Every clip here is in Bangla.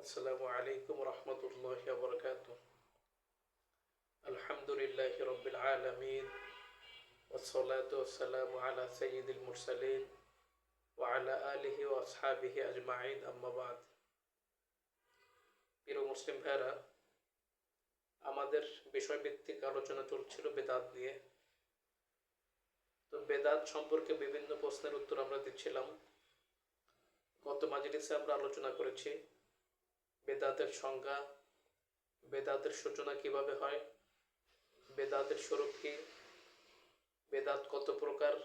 السلام عليكم ورحمة الله وبركاته الحمد لله رب العالمين والصلاة والسلام على سيد المرسلين وعلى آله وأصحابه أجمعين أما بعد প্রিয় মুসলিম ভাইরা আমাদের বিষয়ভিত্তিক আলোচনা চলছিল বেদাত নিয়ে তো বেদাত সম্পর্কে বিভিন্ন প্রশ্নের উত্তর আমরা দিচ্ছিলাম গত মাজলিসে আমরা আলোচনা করেছি বেদাতের সংজ্ঞা, বেদাতের সূচনা কীভাবে হয়, বেদাতের স্বরূপ কি, বেদাত কত প্রকার,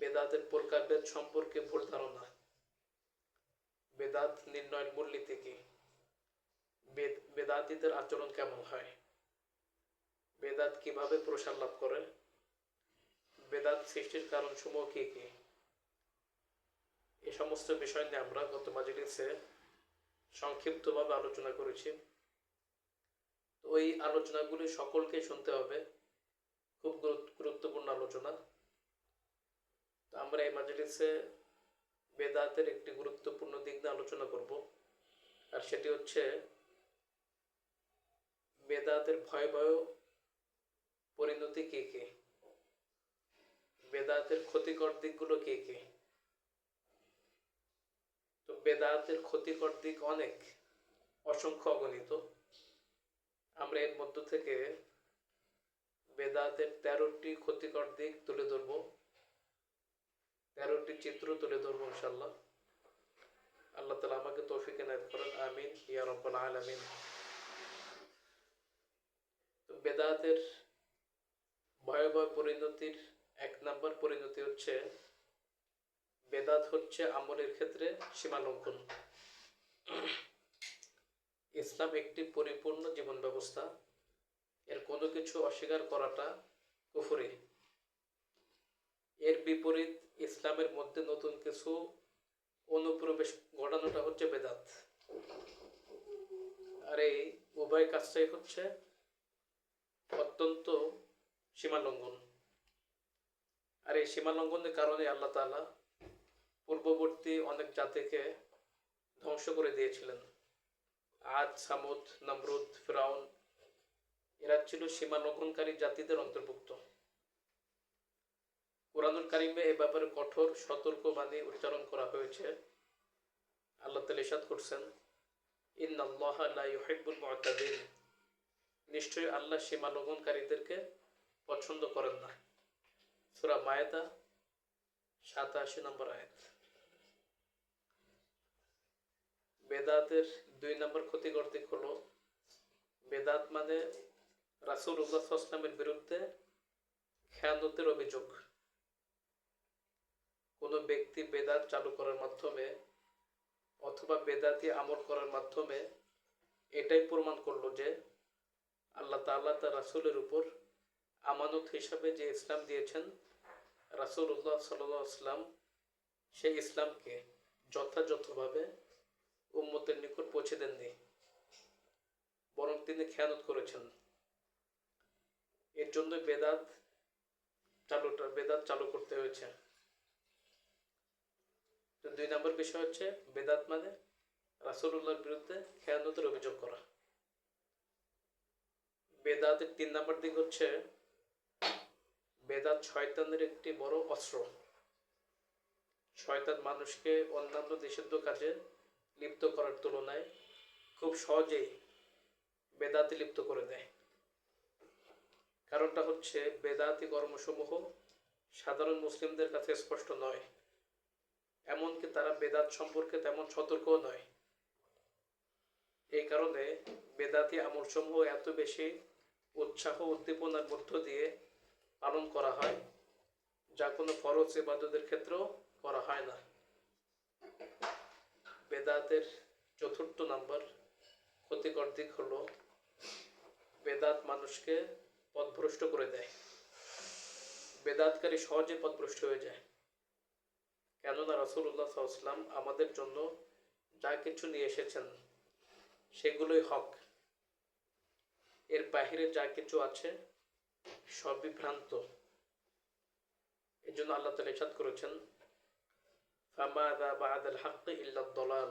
বেদাতের প্রকারভেদ সম্পর্কে ভুল ধারণা, বেদাত নির্ণয়ের মূলনীতি কি, বেদ, বেদাতীদের আচরণ কেমন হয়, বেদাত কীভাবে প্রসার লাভ করে, বেদাত সৃষ্টির কারণ সমূহ কি কি, এ সমস্ত বিষয় নিয়ে আমরা গত মাজলিসে সংক্ষিপ্তভাবে আলোচনা করেছি। তো ওই আলোচনাগুলি সকলকে শুনতে হবে। খুব গুরুত্ব- গুরুত্বপূর্ণ আলোচনা। তো আমরা এই মাজলিসে বেদাতের একটি গুরুত্বপূর্ণ দিক নিয়ে আলোচনা করব। আর সেটি হচ্ছে বেদাতের ভয়াবহ পরিণতি কি কি? বেদাতের ক্ষতিকর দিকগুলো কি কি? বেদাতের ক্ষতিকর দিক অনেক, অসংখ্য অগণিত। আমরা এর মধ্য থেকে বেদাতের তেরোটি ক্ষতিকর দিক তুলে ধরব। তেরোটি চিত্র তুলে ধরবো ইনশাল্লাহ আল্লাহ তালা আমাকে তৌফিক এনায়ত করেন, আমিন। ইয়া রব্বাল আলামিন। বেদাতের ভয়াবহ পরিণতির এক নাম্বার পরিণতি হচ্ছে বেদাত হচ্ছে আমলের ক্ষেত্রে সীমালঙ্ঘন ইসলাম একটি পরিপূর্ণ জীবন ব্যবস্থা। এর কোনো কিছু অস্বীকার করাটা কুফরি। এর বিপরীত ইসলামের মধ্যে নতুন কিছু অনুপ্রবেশ ঘটানোটা হচ্ছে বেদাত। আর এই উভয় কাজটাই হচ্ছে অত্যন্ত সীমালঙ্ঘন আর এই সীমালঙ্ঘনের কারণে আল্লাহ তাআলা পূর্ববর্তী অনেক জাতিকে ধ্বংস করে দিয়েছিলেন। আজ সামুদ, নমরুদ, ফিরাউন, এরা ছিল সীমা লঙ্ঘনকারী জাতিদের অন্তর্ভুক্ত। কোরআনুল কারিমে এ ব্যাপারে কঠোর সতর্কবাণী উচ্চারণ করা হয়েছে। আল্লাহ তালা ইসাদ করছেন, ইন্নাল্লাহ লা ইউহিব্বুল মুআতাদিন নিশ্চয়ই আল্লাহ সীমা লঙ্ঘনকারীদেরকে পছন্দ করেন না। সূরা মায়েদা সাতাশি নম্বর আয়াত। বেদাতের দুই নম্বর ক্ষতিকর দিক হলো, বেদাত মানে রাসুল উল্লাহামের বিরুদ্ধে খেয়ানতের অভিযোগ। কোনো ব্যক্তি বেদাত চালু করার মাধ্যমে অথবা বেদাতি আমল করার মাধ্যমে এটাই প্রমাণ করল যে আল্লাহ তাআলা তার রাসুলের উপর আমানত হিসাবে যে ইসলাম দিয়েছেন রাসুল্লাহ সাল্লাম সেই ইসলামকে যথাযথভাবে উম্মতের নিকট পৌঁছে দেননি। বরং তিনি খেয়ানত করেছেন। এর জন্য বেদাত চালুটা বেদাত চালু করতে হয়েছে। দুই নম্বর বিষয় হচ্ছে, বেদাত মানে রাসুল্লাহর বিরুদ্ধে খেয়ানতের অভিযোগ করা। বেদাতের তিন নম্বর দিক হচ্ছে, বেদাত শয়তানের একটি বড় অস্ত্র। শয়তান মানুষকে অন্যান্য নিষিদ্ধ কাজে লিপ্ত করার তুলনায় খুব সহজেই বেদাতে লিপ্ত করে দেয়। কারণটা হচ্ছে বেদাতি কর্মসমূহ সাধারণ মুসলিমদের কাছে স্পষ্ট নয়। এমনকি তারা বেদাত সম্পর্কে তেমন সতর্কও নয়। এই কারণে বেদাতি আমলসমূহ এত বেশি উৎসাহ উদ্দীপনার মধ্য দিয়ে পালন করা হয়, যা কোনো ফরজ ইবাদতের ক্ষেত্রেও করা হয় না। বেদাতের চতুর্থ নাম্বার ক্ষতিকর দিক হলো বেদাত মানুষকে পথভ্রষ্ট করে দেয়। বেদাতকারী সহজে পথভ্রষ্ট হয়ে যায়। কেননা রসুল্লাহ সাল্লাম আমাদের জন্য যা কিছু নিয়ে এসেছেন, সেগুলোই হক। এর বাহিরে যা কিছু আছে সবই ভ্রান্ত। এই জন্য আল্লাহ তালা ইসাদ করেছেন দলাল।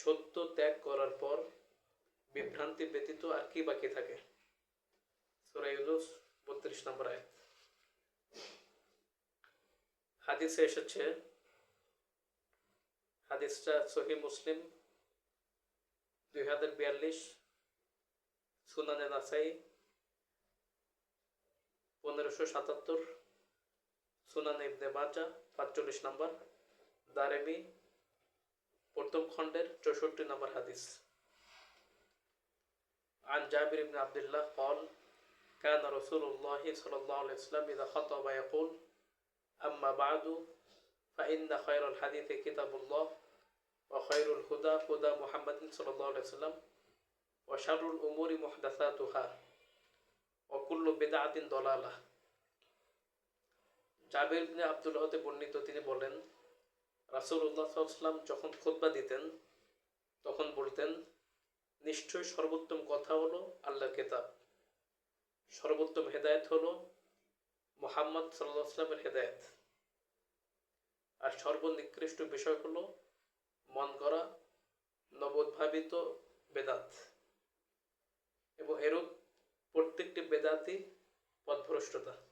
সত্য ত্যাগ করার পর বিভ্রান্তি ব্যতীত আর কি বাকি থাকে? বত্রিশ নম্বর আয়াত। হাদিসে এসেছে, হাদিসটা সহি মুসলিম, দুই হাজার বিয়াল্লিশ, সুনানে নাসাই, পনেরোশো সাতাত্তর, সুনান ইবনে মাজা পাঁচচল্লিশ নম্বর দারেমি প্রথম খণ্ডের চৌষট্টি নম্বর হাদিস عن جابر بن عبد الله قال كان رسول الله صلى الله عليه وسلم إذا خطب يقول أما بعد فإن خير الحديث كتاب الله وخير الهدى هدى محمد صلى الله عليه وسلم وشر الأمور محدثاتها وكل بدعة ضلالة জাবির ইবনে আব্দুল্লাহ হতে বর্ণিত তিনি বলেন, রাসূলুল্লাহ সাল্লাম যখন খুতবা দিতেন, তখন বলতেন, নিশ্চয় সর্বোত্তম কথা হলো আল্লাহর কেতাব। সর্বোত্তম হেদায়েত হলো মোহাম্মদ সাল্লামের হেদায়েত। আর সর্বনিকৃষ্ট বিষয় হলো মন করা নবোদ্ভাবিত বেদাত। এবং এরূপ প্রত্যেকটি বেদাতই পথভ্রষ্টতা।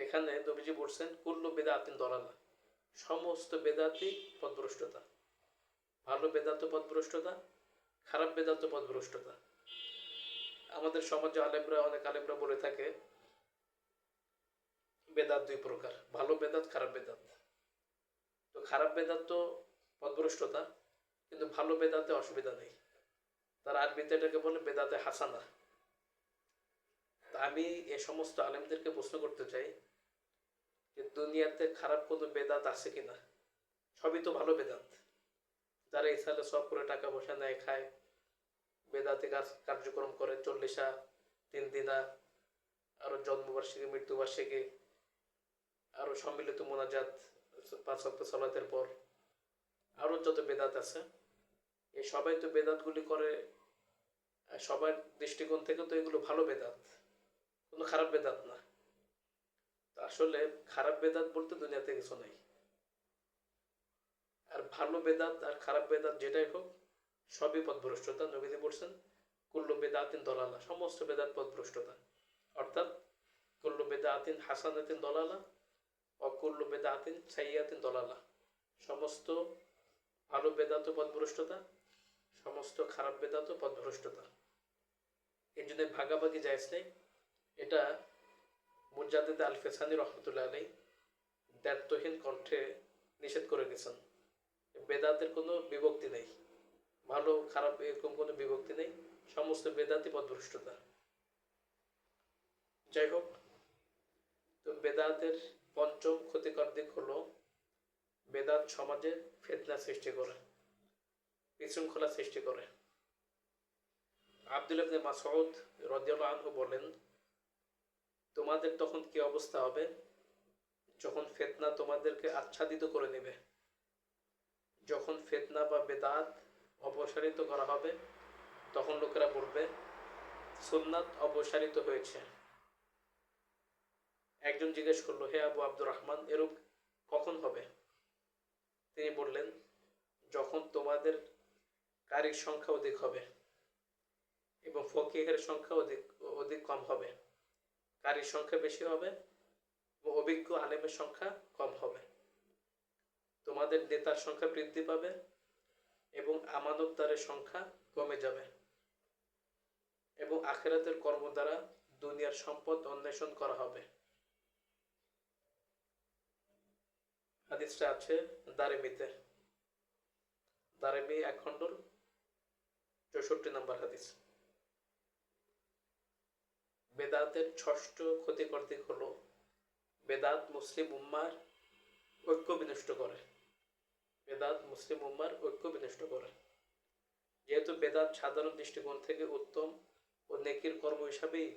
এখানে নবীজি বলছেন, কুল্লু বেদাতিন দলালা। সমস্ত বেদাতি পথভ্রষ্টতা ভালো বেদান্ত পথভ্রষ্টতা খারাপ বেদান্ত পথভ্রষ্টতা আমাদের সমাজে আলেমরা, অনেক আলেমরা বলে থাকে, বেদাত দুই প্রকার, ভালো বেদাত, খারাপ বেদাত। তো খারাপ বেদাত তো পথভ্রষ্টতা কিন্তু ভালো বেদাতে অসুবিধা নেই। তার আরবিতে এটাকে বলে বেদাতে হাসানা। আমি এ সমস্ত আলেমদেরকে প্রশ্ন করতে চাই, যে দুনিয়াতে খারাপ কোনো বেদাত আছে কিনা? সবই তো ভালো বেদাত। যারা ইসালে সব করে টাকা পয়সা নেয়, খায়, বেদাতে কার্যক্রম করে, চল্লিশা তিন দিনা আরও জন্মবার্ষিকী, মৃত্যুবার্ষিকী, আরও সম্মিলিত মোনাজাত, পাঁচ সপ্তাহ সলাতের পর, আরও যত বেদাত আছে, এই সবাই তো বেদাতগুলি করে সবার দৃষ্টিকোণ থেকে তো এগুলো ভালো বেদাত। কোনো খারাপ বেদাত না। আসলে খারাপ বেদাত বলতে দুনিয়াতে কিছু নেই। আর ভালো বেদাত আর খারাপ বেদাত যেটাই হোক, সবই পথভ্রষ্টতা, নবীজি বলছেন, কুল্লু বেদাতিন দলালা, সমস্ত বেদাত পথভ্রষ্টতা। অর্থাৎ কুল্লু বেদাতিন হাসানাতিন দলালা ও কুল্লু বেদাতিন সাইয়াতিন দলালা। সমস্ত ভালো বেদাত পথভ্রষ্টতা, সমস্ত খারাপ বেদাত পথভ্রষ্টতা। এর জন্য ভাগাভাগি যাইজ নেই। এটা মুজাদ্দিদ আল ফেসানি রহমতুল্লাহ আলাই দ্ব্যর্থহীন কণ্ঠে নিষেধ করে গেছেন। বেদাতের কোনো বিভক্তি নেই। ভালো, খারাপ এরকম কোনো বিভক্তি নেই। সমস্ত বেদাতি পদভ্রষ্টতা যাই হোক, তো বেদাতের পঞ্চম ক্ষতিকর দিক হলো বেদাত সমাজে ফেতনা সৃষ্টি করে, বিশৃঙ্খলা সৃষ্টি করে। আব্দুল ইবনে মাসউদ রাদিয়াল্লাহু বলেন তোমাদের তখন কি অবস্থা হবে? যখন ফেতনা তোমাদেরকে আচ্ছাদিত করে নেবে। যখন ফেতনা বা বেদাত অপসারিত করা হবে, তখন লোকেরা বলবে, সুন্নাত অপসারিত হয়েছে। একজন জিজ্ঞেস করল, হে আবু আব্দুর রহমান, এরূপ কখন হবে? তিনি বললেন, যখন তোমাদের কারির সংখ্যা অধিক হবে এবং ফকিহের সংখ্যা অধিক অধিক কম হবে। কারির সংখ্যা বেশি হবে এবং অভিজ্ঞ আলেমের সংখ্যা কম হবে। তোমাদের নেতার সংখ্যা বৃদ্ধি পাবে এবং আমানতদারের সংখ্যা কমে যাবে এবং আখেরাতের কর্ম দ্বারা দুনিয়ার সম্পদ অন্বেষণ করা হবে। হাদিসটা আছে দারেমিতে। দারেমি এক খণ্ডর চৌষট্টি নম্বর হাদিস। বেদাতের ষষ্ঠ ক্ষতিকর দিক হলো বেদাত মুসলিম উম্মার ঐক্য বিনষ্ট করে। বেদাত মুসলিম উম্মার ঐক্য বিনষ্ট করে। যেহেতু বেদাত সাধারণ দৃষ্টিকোণ থেকে উত্তম ও নেকির কর্ম হিসাবেই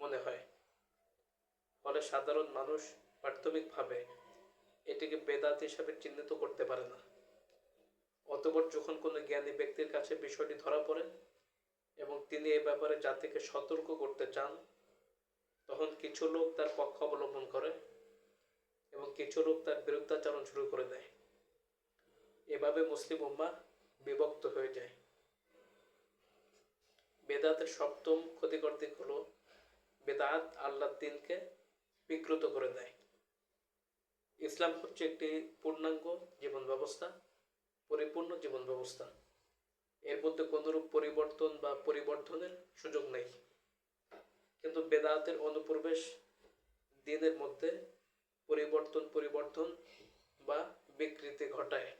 মনে হয়, ফলে সাধারণ মানুষ প্রাথমিকভাবে এটিকে বেদাত হিসাবে চিহ্নিত করতে পারে না। অতপর যখন কোনো জ্ঞানী ব্যক্তির কাছে বিষয়টি ধরা পড়ে এবং তিনি এ ব্যাপারে জাতিকে সতর্ক করতে চান তখন কিছু লোক তার পক্ষ অবলম্বন করে এবং কিছু লোক তার বিরুদ্ধাচরণ শুরু করে দেয়। এভাবে মুসলিম উম্মা বিভক্ত হয়ে যায়। বেদাতের সপ্তম ক্ষতিকর দিক হলো বেদাত আল্লাহর দিনকে বিকৃত করে দেয়। ইসলাম হচ্ছে একটি পূর্ণাঙ্গ জীবন ব্যবস্থা, পরিপূর্ণ জীবন ব্যবস্থা। এর মধ্যে কোনোরূপ পরিবর্তন বা পরিবর্ধনের সুযোগ নেই। কিন্তু বেদাতের অনুপ্রবেশ দিনের মধ্যে পরিবর্তন পরিবর্তন বা বিকৃতি ঘটায়।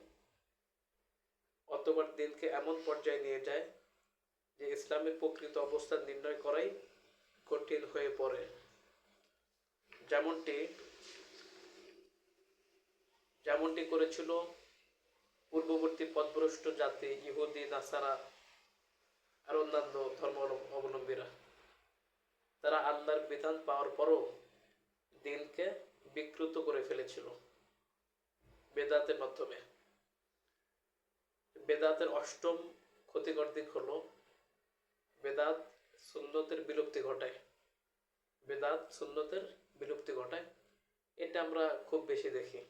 অতবার দিনকে এমন পর্যায়ে নিয়ে যায় যে ইসলামের প্রকৃত অবস্থা নির্ণয় করাই কঠিন হয়ে পড়ে। যেমনটি যেমনটি করেছিল পূর্ববর্তী পথভ্রষ্ট জাতি ইহুদি, নাসারা আর অন্যান্য ধর্ম অবলম্বীরা তারা আল্লাহর বিধান পাওয়ার পরও দিনকে বিকৃত করে ফেলেছিল বেদাতের মাধ্যমে। বেদাতের অষ্টম ক্ষতিকর দিক হলো বেদাত সুন্নতের বিলুপ্তি ঘটায়। বেদাত সুন্নতের বিলুপ্তি ঘটায়। এটা আমরা খুব বেশি দেখি।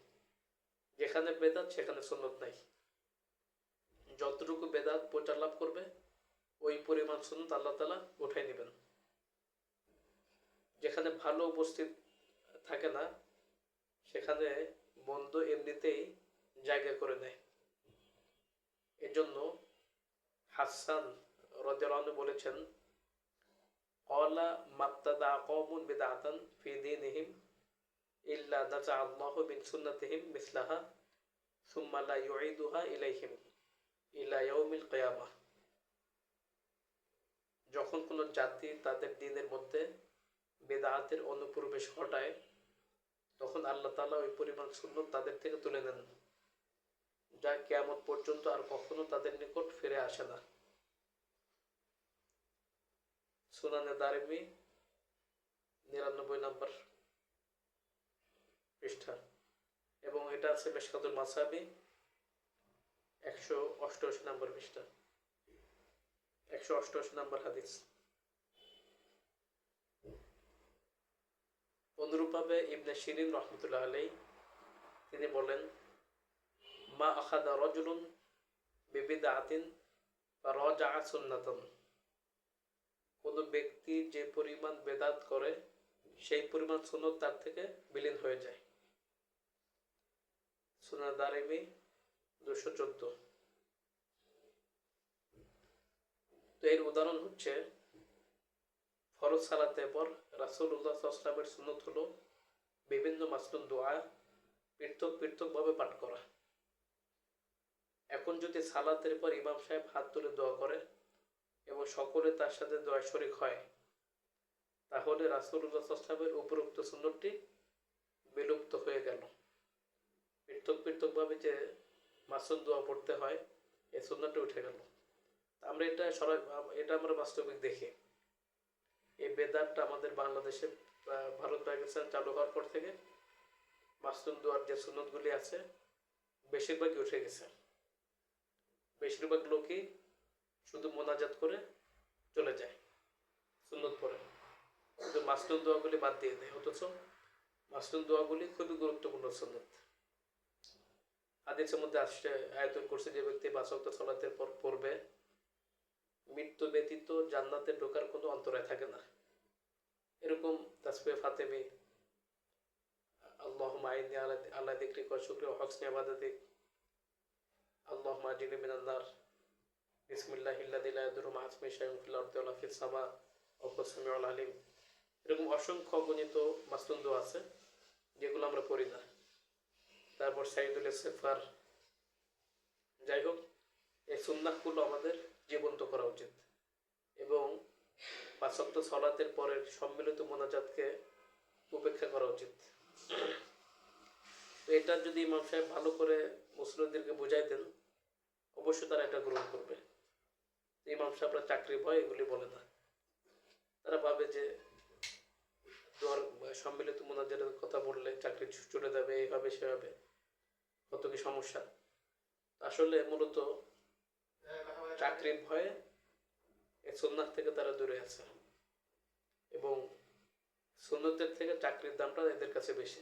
যেখানে বেদাত, সেখানে সুন্নত নাই। যতটুকু বেদাত প্রচার লাভ করবে, ওই পরিমাণ সুন্নত আল্লাহ তালা উঠাই নেবেন। যেখানে ভালো উপস্থিত থাকে না, সেখানে বন্ধ এমনিতেই জায়গা করে নেয়। এজন্য হাসান রদিয়ালু বলেছেন কলা মাত্তাদা কওমুন বিদআতান ফি দীনিহিম ইল্লা নাজা আল্লাহু মিন সুন্নাতিহিম মিসলাহা, সুম্মা লা ইউঈদুহা ইলাইহিম ইলা ইয়াউমিল কিয়ামাহ যখন কোনো জাতি তাদের দিনের মধ্যে বেদাতের অনুপ্রবেশ ঘটায়, তখন আল্লাহ তাআলা ওই পরিমাণ সুন্নত তাদের থেকে তুলে নেন যা কেয়ামত পর্যন্ত আর কখনো তাদের নিকট ফিরে আসে না। সুনানে দারিমি, নিরানব্বই নম্বর পৃষ্ঠা। এবং এটা আছে মেশকাতুল মাসাবি, একশো অষ্টআশি নম্বর পৃষ্ঠা। একশো অষ্টআশি নম্বর হাদিস। অনুরূপভাবে ইবনে শিরিন রহমতুল্লাহ আলাই তিনি বলেন, মা আখাদা রজুলুন বিবিদা আতিন বা রজা সুন্নাতন। কোনো ব্যক্তি যে পরিমাণ বেদাত করে, সেই পরিমাণ সুন্নত তার থেকে বিলীন হয়ে যায়। সুনা দারিমি দুশো চোদ্দ। তো এর উদাহরণ হচ্ছে ফরজ সালাতে পর রাসুল্লাহ আসলামের সুন্নত হলো বিভিন্ন মাসনুন দোয়া পৃথক পৃথকভাবে পাঠ করা। এখন যদি সালাতের পর ইমাম সাহেব হাত তুলে দোয়া করে এবং সকলে তার সাথে দোয়া শরিক হয়, তাহলে রাসুল্লাহ আসলামের উপরোক্ত সুন্দরটি বিলুপ্ত হয়ে গেল। পৃথক পৃথকভাবে যে মাসুদ দোয়া পড়তে হয় এই সুন্দরটি উঠে গেল। আমরা এটা সরাই, এটা আমরা বাস্তবিক দেখি। এই বেদারটা আমাদের বাংলাদেশে ভারত পাকিস্তান চালু হওয়ার পর থেকে মাসুদ দোয়ার যে সুন্নতগুলি আছে বেশিরভাগই উঠে গেছে। বেশিরভাগ লোকই শুধু মোনাজাত করে চলে যায় সুন্নত পরে। কিন্তু মাসনুন দোয়াগুলি বাদ দিয়ে দেয়, অথচ মাসনুন দোয়াগুলি খুবই গুরুত্বপূর্ণ সুন্নত। হাদিসের মধ্যে আসছে আয়তন করছে যে ব্যক্তি বাসক্ত সলাতের পর পড়বে, মৃত্যু ব্যতীত জান্নাতে ঢোকার কোনো এরকম তাসবে ফাতেমি আল্লাহ আইনি আল্লাহ দিক্রি কর শুক্র হসনি আবাদাদিক আল্লাহ আজিনি মিনান্নার বিসমিল্লাহ ইল্লাদিল্লাহ ইয়াদুরু মা আসমি শাইউন ফিল আরদি ওয়ালা ফিস সামা ওয়া আলিম। এরকম অসংখ্য গণিত মাসনুন দোয়া আছে, যেগুলো আমরা পড়ি না। তারপর সাইদুল ইস্তেফার যাই হোক, এই সুন্নাহগুলো আমাদের জীবন্ত করা উচিত। এবং পাঁচক্ত সলাতের পরের সম্মিলিত মোনাজাতকে উপেক্ষা করা উচিত। এটা যদি ইমাম সাহেব ভালো করে মুসলিমদেরকে বুঝাইতেন, অবশ্যই তারা এটা গ্রহণ করবে। ইমাম সাহেবরা চাকরি ভয়, এগুলি বলে না। তারা ভাবে যে দোয়ার, সম্মিলিত মোনাজারের কথা বললে চাকরি চলে যাবে এভাবে সেভাবে। কত কি সমস্যা? আসলে মূলত চাকরির ভয়ে এই সুন্নাত থেকে তারা দূরে আছে। এবং সুন্নতের থেকে চাকরির দামটা এদের কাছে বেশি।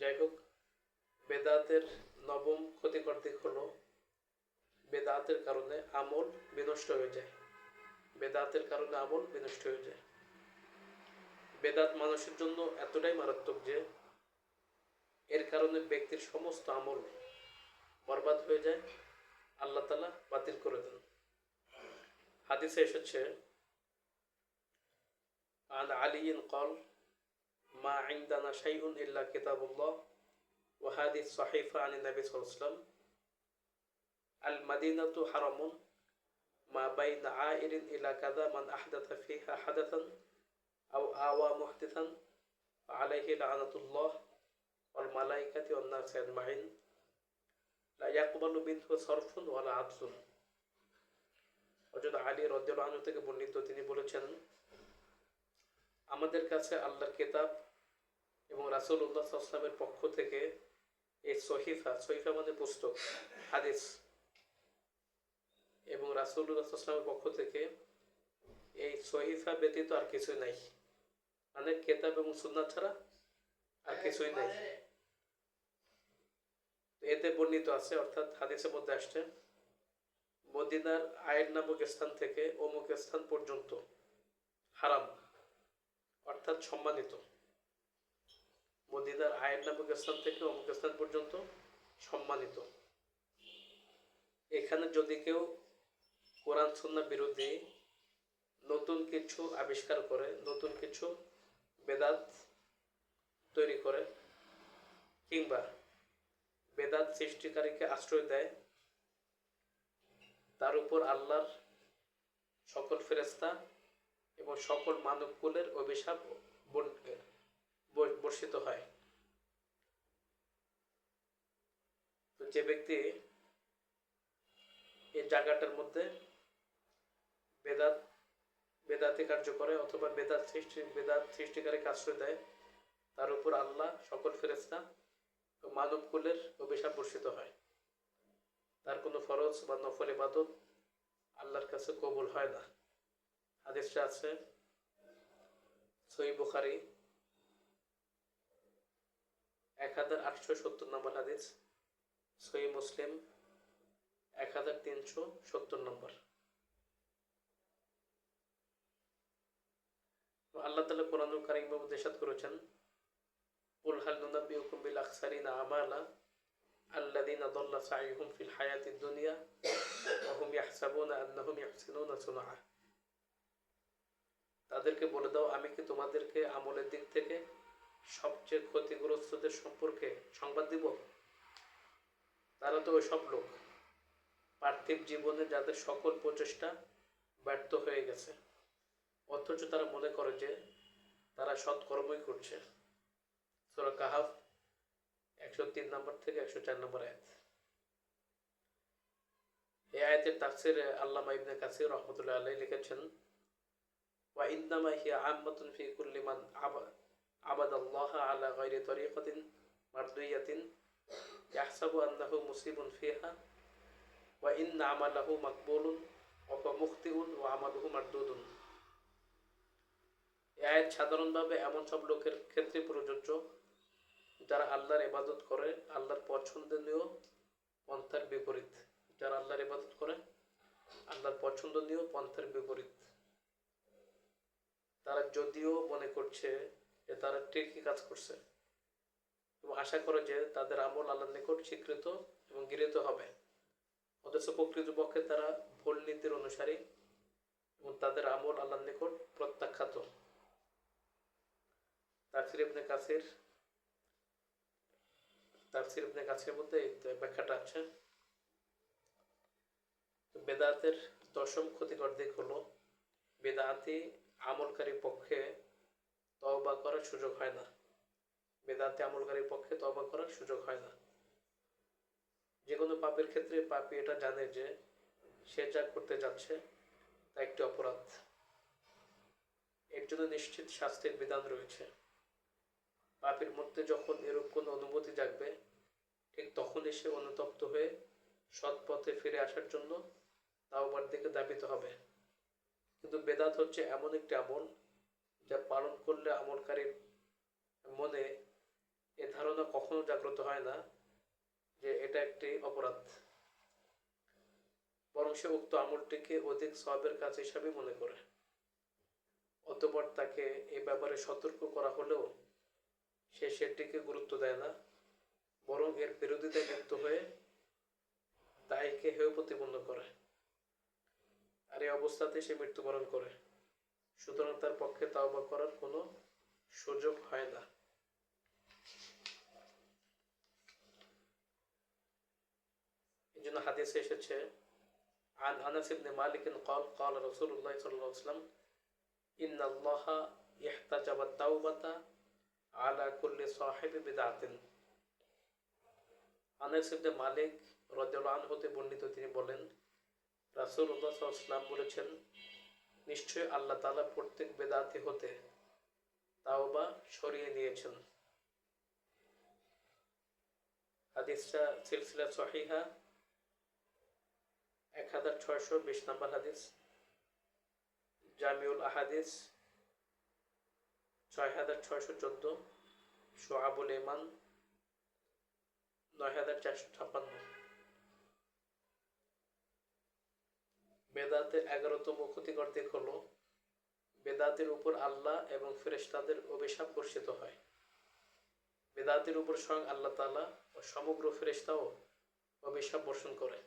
যাই হোক, বেদাতের নবম ক্ষতিকর দিক হলো বেদাতের কারণে আমল বিনষ্ট হয়ে যায়। বেদাতের কারণে আমল বিনষ্ট হয়ে যায়। বেদাত মানুষের জন্য এতটাই মারাত্মক যে এর কারণে ব্যক্তির সমস্ত আমল বরবাদ হয়ে যায়। আল্লাহ তালা বাতিল করে দেন। হাদিসে এসেছে, আন আলিন কল মা আইন্দানা শাইউন ইল্লা কিতাবুল্লাহ ওয়াহাদিস সাহিফা আনি নবী সাল্লাম আল মাদিনাতু হারামুন, মা বাইনা আইরিন ইলা কাদা মান আহদাথা ফিহা হাদাথান আও আওয়া মুহদিথান আলাইহি লাআনাতুল্লাহ ওয়াল মালাইকাতি ওয়ান নাস আজমাইন, লা ইয়াকবালু মিনহু সরফুন ওয়ালা আদলুন অর্থাৎ আলী রদ্দানু থেকে বর্ণিত, তিনি বলেছেন, আমাদের কাছে আল্লাহর কেতাব এবং রাসুল উল্লাহ আসলামের পক্ষ থেকে এই সহিফা সহিফা মানে পুস্তক, হাদিস এবং রাসুল্লাহ আসলামের পক্ষ থেকে এই সহিফা ব্যতীত আর কিছুই নাই। মানে কেতাব এবং সুন্না ছাড়া আর কিছুই নাই। এতে বর্ণিত আছে, অর্থাৎ হাদিসের মধ্যে আসছে মদিনার আয়ের নামক স্থান থেকে অমুক স্থান পর্যন্ত হারাম, অর্থাৎ সম্মানিত। মদিনার আয়ের নামক স্থান থেকে অমুক স্থান পর্যন্ত সম্মানিত। এখানে যদি কেউ কোরআন সন্না বিরোধী নতুন কিছু আবিষ্কার করে, নতুন কিছু বেদাত তৈরি করে, কিংবা বেদাত সৃষ্টিকারীকে আশ্রয় দেয় তার উপর আল্লাহর সকল ফেরেস্তা এবং সকল মানবকুলের অভিশাপ বর্ষিত হয়। যে ব্যক্তি এই জায়গাটার মধ্যে বেদাত, বেদাতি কার্য করে অথবা বেদাত সৃষ্টি, বেদাত সৃষ্টিকারীকে আশ্রয় দেয়, তার উপর আল্লাহ সকল ফেরেস্তা ও মানবকুলের অভিশাপ বর্ষিত হয়। তার কোনো ফরজ বা নফল ইবাদত কাছে কবুল হয় না। হাদিসটা আছে সই বুখারি, এক হাজার আটশো সত্তর নম্বর হাদিস সই মুসলিম, এক হাজার তিনশো সত্তর নম্বর। আল্লাহ তালা কোরআন কারিম বাবু দেশাত করেছেন, উল হাল নুনাব্বি হুকুম বিল আকসারিনা আমালা আল্লাদিন দল্লা সাইহুম ফিল হায়াতি দুনিয়া ওহুম ইয়াহসাবুন আন্নাহুম ইয়াহসিনুন সুনা তাদেরকে বলে দাও, আমি কি তোমাদেরকে আমলের দিক থেকে সবচেয়ে ক্ষতিগ্রস্তদের সম্পর্কে সংবাদ দিব? তারা তো ওই সব লোক। পার্থিব জীবনে যাদের সকল প্রচেষ্টা ব্যর্থ হয়ে গেছে, অথচ তারা মনে করে যে তারা সৎকর্মই করছে। সুরা কাহাফ একশো তিন নম্বর থেকে একশো চার নম্বর আয়াত। এই আয়াতের আল্লামা ইবনে কাসির লিখেছেন, ওয়া ইন্নামা হিয়া আম্মাতুন ফি কুল্লি মান আবাদ আল্লাহ আলা গায়রি তরিকাতিন মারদুইয়াতিন ইয়াহসাবু আন্নাহু মুসিবুন ফিহা ওয়া ইন্না আমালাহু মাকবুলুন ওয়া মুখতিউন ওয়া আমালুহু মারদুদুন। এই আয়াত সাধারণভাবে এমন সব লোকের ক্ষেত্রে প্রযোজ্য যারা আল্লাহর ইবাদত করে, আল্লাহর পছন্দনীয় পন্থার বিপরীত। যারা আল্লাহর ইবাদত করে, আল্লাহর পছন্দনীয় পন্থার বিপরীত। তারা যদিও মনে করছে যে তারা ঠিকই কাজ করছে। এবং আশা করে যে তাদের আমল আল্লাহর নিকট স্বীকৃত এবং গৃহীত হবে। অথচ প্রকৃতপক্ষে তারা ভুল নীতির অনুসারী এবং তাদের আমল আল্লাহর নিকট প্রত্যাখ্যাত। তাফসির ইবনে কাসির তাফসির ইবনে কাসির মধ্যে ব্যাখ্যাটা আছে। বেদাতের দশম ক্ষতিকর দিক হলো বেদাতি আমলকারীর পক্ষে তবা করার সুযোগ হয় না। বেদাতি আমলকারীর পক্ষে তওবা করার সুযোগ হয় না। যে কোনো পাপের ক্ষেত্রে পাপি এটা জানে যে সে যা করতে যাচ্ছে তা একটি অপরাধ। এর জন্য নিশ্চিত শাস্তির বিধান রয়েছে। পাপের মধ্যে যখন এরূপ কোনো অনুভূতি জাগবে, ঠিক তখনই সে অনুতপ্ত হয়ে সৎ পথে ফিরে আসার জন্য তাওবার দিকে দাবিত হবে। কিন্তু বেদাত হচ্ছে এমন একটি আমল যা পালন করলে আমলকারীর মনে এ ধারণা কখনো জাগ্রত হয় না যে এটা একটি অপরাধ। বরং সে উক্ত আমলটিকে অধিক সবের কাজ হিসাবে মনে করে। অতপর তাকে এ ব্যাপারে সতর্ক করা হলেও সে সেটিকে গুরুত্ব দেয় না বরং এর বিরোধিতায় লিপ্ত হয়ে দায়কে হেয় প্রতিপন্ন করে আর এই অবস্থাতে সে মৃত্যুবরণ করে সুতরাং তার পক্ষে তাওবা করার কোনো সুযোগ হয় না এই জন্য হাদিসে এসেছে عن أنس بن مالك قال قال رسول الله صلى الله عليه وسلم إن الله احتجب التوبة আলা কুল্লি আনাস ইবনে মালিক রাদিয়াল্লাহু বর্ণিত তিনি বলেন, রাসূলুল্লাহ সাল্লাল্লাহু বলেছেন নিশ্চয় আল্লাহ তাআলা প্রত্যেক বেদাতি হতে তাওবা সরিয়ে নিয়েছেন। হাদিসটা সিলসিলা সহিহা, এক হাজার ছয়শো বিশ নম্বর হাদিস, জামিউল আহাদিস ছয় হাজার ছয়শো চোদ্দ, সোহাবুল ইমান নয় হাজার চারশো ছাপ্পান্ন। বেদাতের এগারোতম ক্ষতিকর দিক হল, বেদাতের উপর আল্লাহ এবং ফেরেশতাদের অভিশাপ বর্ষিত হয়। বেদাতের উপর স্বয়ং আল্লাহ তাআলা ও সমগ্র ফেরেশতাও অভিশাপ বর্ষণ করে।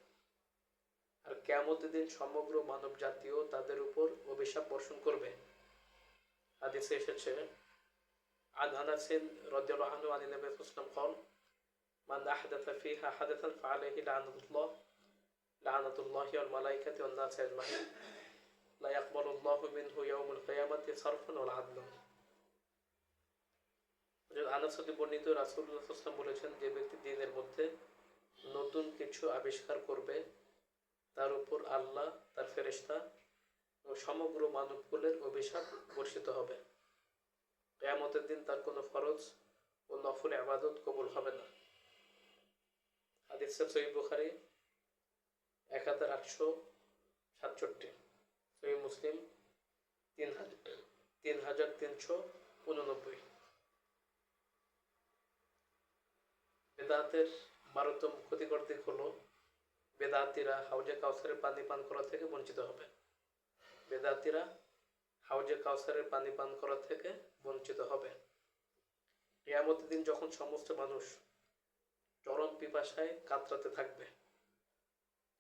আর কেয়ামতের দিন সমগ্র মানব জাতিও তাদের উপর অভিশাপ বর্ষণ করবে। হাদিসে এসেছে عن أنس رضي الله عنه عن النبي صلى الله عليه وسلم قال من أحدث فيها حدثا فعليه لعنة الله لعنة الله والملائكة والناس أجمعين لا يقبل الله منه يوم القيامة صرفا ولا عدلا আনাসতে বর্ণিত রাসুল্লাহ ইসলাম বলেছেন যে ব্যক্তি দিনের মধ্যে নতুন কিছু আবিষ্কার করবে তার উপর আল্লাহ তার ফেরেশতা ও সমগ্র মানবকুলের অভিশাপ বর্ষিত হবে। কেয়ামতের দিন তার কোনো ফরজ ও নফল আবাদত কবুল হবে না। হাদিস বুখারি এক হাজার আটশো সাতষট্টি, সহি মুসলিম তিন হাজার তিন হাজার তিনশো উননব্বই। বেদাতের বারোতম ক্ষতিকর দিক হলো, বেদাতিরা হাউজে কাউসারের পানি পান করা থেকে বঞ্চিত হবে। বেদাতিরা হাউজে কাউসারের পানি পান করা থেকে বঞ্চিত হবে। কেয়ামতের দিন যখন সমস্ত মানুষ চরম পিপাসায় কাতরাতে থাকবে,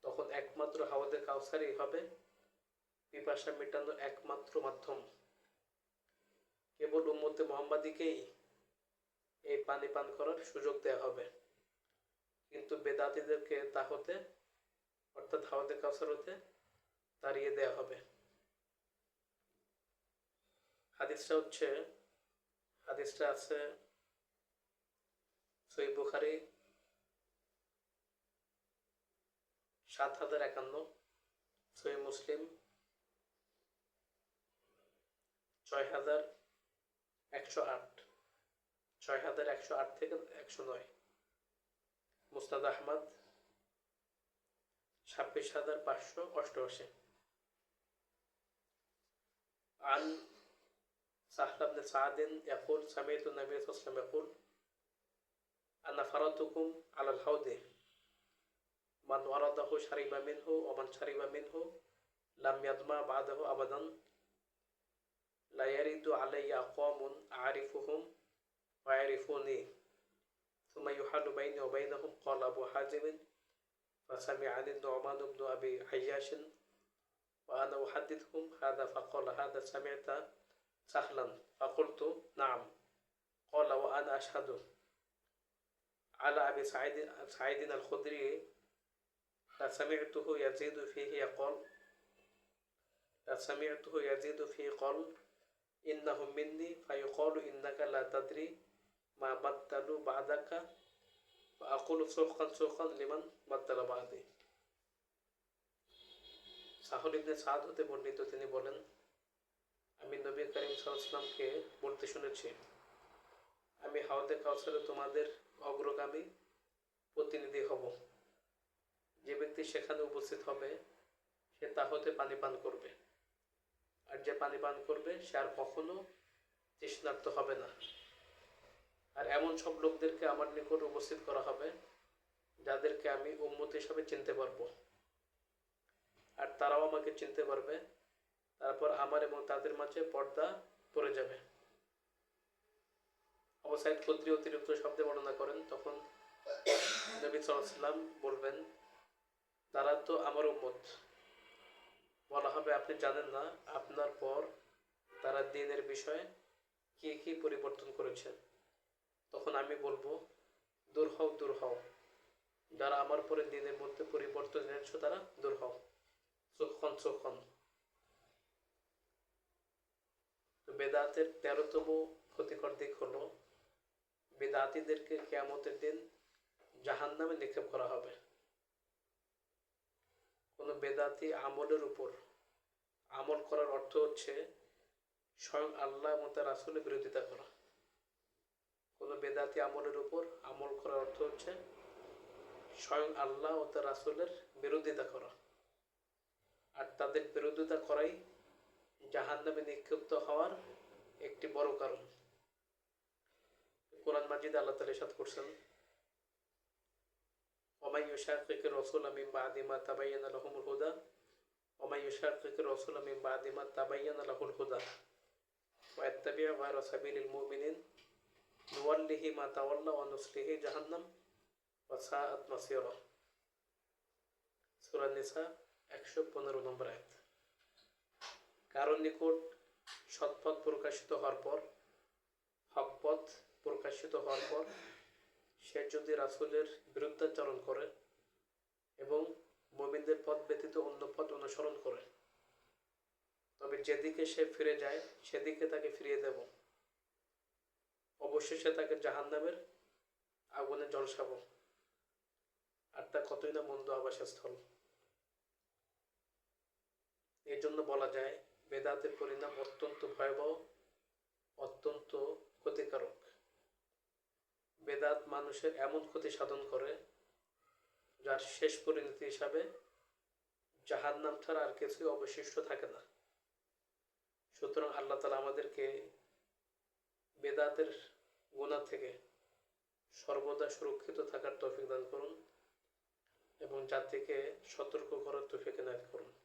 তখন একমাত্র হাউজে কাউসারই হবে। পিপাসা মেটানোর একমাত্র মাধ্যম। কেবল উম্মতে মোহাম্মদীকেই এই পানি পান করার সুযোগ দেওয়া হবে। কিন্তু বেদাতিদেরকে তা হতে, অর্থাৎ হাওয়াতে কাউসার হতে, তাড়িয়ে দেওয়া হবে। হাদিসটা হচ্ছে, হাদিসটা আছে সই বুখারি, সাত হাজার একান্ন সই মুসলিম, ছয় হাজার একশো আট, ছয় হাজার একশো আট থেকে একশো নয়। মুস্তাদ আহমদ, ছাব্বিশ হাজার পাঁচশো অষ্টআশি। عن سهل بن سعد يقول سمعت النبي صلى الله عليه وسلم يقول أنا فرضتكم على الحوض. من ورده شرب منه ومن شرب منه لم يظمأ بعده أبدا. لا يرد علي أقوام أعرفهم ويعرفوني. ثم يحل بيني وبينهم قال أبو حازم فسمعني النعمان بن أبي عياش وأنا أحدثهم هذا فقال هذا سمعت سهلا فقلت نعم قال وأنا أشهد على أبي سعيد سعيد الخدري لسمعته يزيد فيه يقول لسمعته يزيد فيه قال إنهم مني فيقال إنك لا تدري ما بدلوا بعدك فأقول سوقا سوقا لمن بدل بعدي সাহল ইবনে সাদ হতে বর্ণিত তিনি বলেন আমি নবী করিম সাল্লামকে বলতে শুনেছি। আমি হাওদে কাউসারে তোমাদের অগ্রগামী প্রতিনিধি হব। যে ব্যক্তি সেখানে উপস্থিত হবে, সে তা হতে পানি পান করবে। আর যে পানি পান করবে, সে আর কখনো তৃষ্ণার্ত হবে না। আর এমন সব লোকদেরকে আমার নিকট উপস্থিত করা হবে, যাদেরকে আমি উম্মত হিসাবে চিনতে পারব। আর তারাও আমাকে চিনতে পারবে তারপর আমার এবং তাদের মাঝে পর্দা পড়ে যাবে। অবসাইদ কুদ্রি অতিরিক্ত শব্দে বর্ণনা করেন, তখন নবী সাল্লাম বলবেন, তারা তো আমার উম্মত। বলা হবে, আপনি জানেন না আপনার পর তারা দিনের বিষয়ে কি কি পরিবর্তন করেছে। তখন আমি বলব, দূর হও দূর হও। যারা আমার পরে দিনের মধ্যে পরিবর্তন এনেছো, তারা দূর হও। সুখন সুখন তো বেদাতের তেরোতম ক্ষতিকর দিক হলো বেদাতিদেরকে কেয়ামতের দিন জাহান নামে নিক্ষেপ করা হবে। কোনো বেদাতি আমলের উপর আমল করার অর্থ হচ্ছে স্বয়ং আল্লাহ তার আসলে বিরোধিতা করা। কোনো বেদাতি আমলের উপর আমল করার অর্থ হচ্ছে স্বয়ং আল্লাহ ও তার রাসূলের বিরোধিতা করা। আর তাদের বিরোধিতা করাই জাহান নামে নিক্ষিপ্ত হওয়ার একটি বড় কারণ। কোরআন মাজিদ আল্লাহ তালে সাথ করছেন অমায়ু ইউশাকিকের রসুল আমি বাদিমা তাবাইয়ান আলহমুল হুদা অমায়ু ইউশাকিকের রসুল আমি বাদিমা তাবাইয়ান আলহুল হুদা ওয়াত্তাবিয়া ভাইরা সাবিলিল মুমিনিন নুয়াল্লিহি মা তাওয়াল্লা ওয়া জাহান্নাম, ওয়া সাআত মাসিরা। সূরা নিসা 115 নম্বর আয়াত। কারণ নিকট সৎপথ প্রকাশিত হওয়ার পর, হকপথ প্রকাশিত হওয়ার পর, সে যদি রাসূলের বিরুদ্ধাচরণ করে এবং মোমিনদের পথ ব্যতীত অন্য পথ অনুসরণ করে, তবে যেদিকে সে ফিরে যায়, সেদিকে তাকে ফিরিয়ে দেব। অবশেষে তাকে জাহান্নামের আগুনে জলসাব আর তা কতই না মন্দ আবাসস্থল। এর জন্য বলা যায় বেদাতের পরিণাম অত্যন্ত ভয়াবহ, অত্যন্ত ক্ষতিকারক। বেদাত মানুষের এমন ক্ষতি সাধন করে, যার শেষ পরিণতি হিসাবে জাহান নাম ছাড়া আর কিছুই অবশিষ্ট থাকে না। সুতরাং আল্লাহ তালা আমাদেরকে বেদাতের গুণা থেকে সর্বদা সুরক্ষিত থাকার তৌফিক দান করুন এবং জাতিকে সতর্ক করার তৌফিক এনায়ত করুন।